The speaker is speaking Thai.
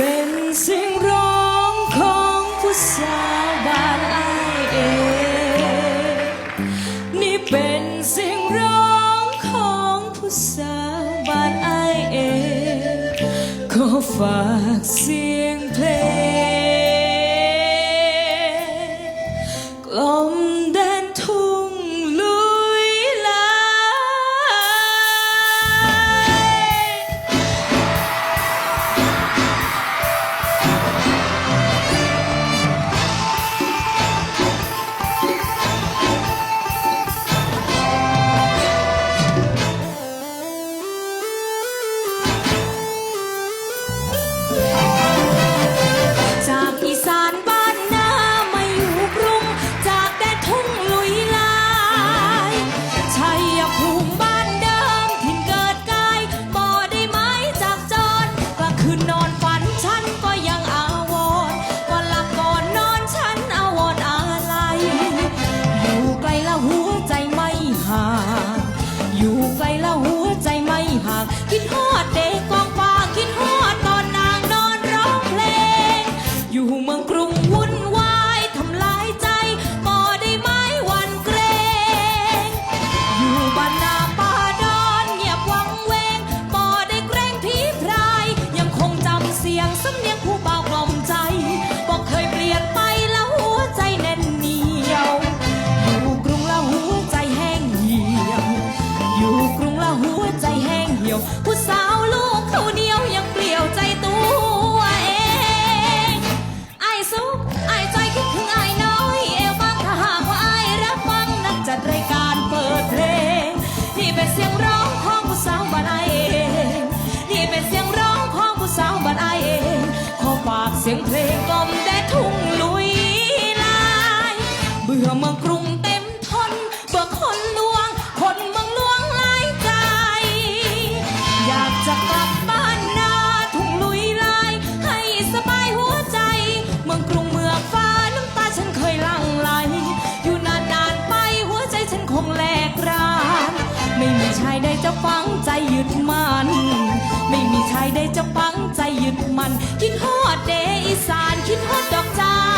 เป็นเสียงร้องของผู้สาวบานไอเอ นี่เป็นเสียงร้องของผู้สาวบานไอเอ ขอฝากเสียงเพลง สำเนียงผู้ งเต็มทนเบื่คนลวง คนเมืองลวงหลายใจ อยากจะกลับบ้านนาทุ่งลุยลให้สบายหัวใจ เมืองกรุงเมืองฟ้าน้ำตาฉันเคยลังไลอยู่นานๆไปหัวใจฉันคงแหลกราน ไม่มีชายใดจะฟังใจยึดมันไม่มีชายใดจะฟังใจยึดมัน คิดฮอดเดอีสานคิดฮอดดอกจาน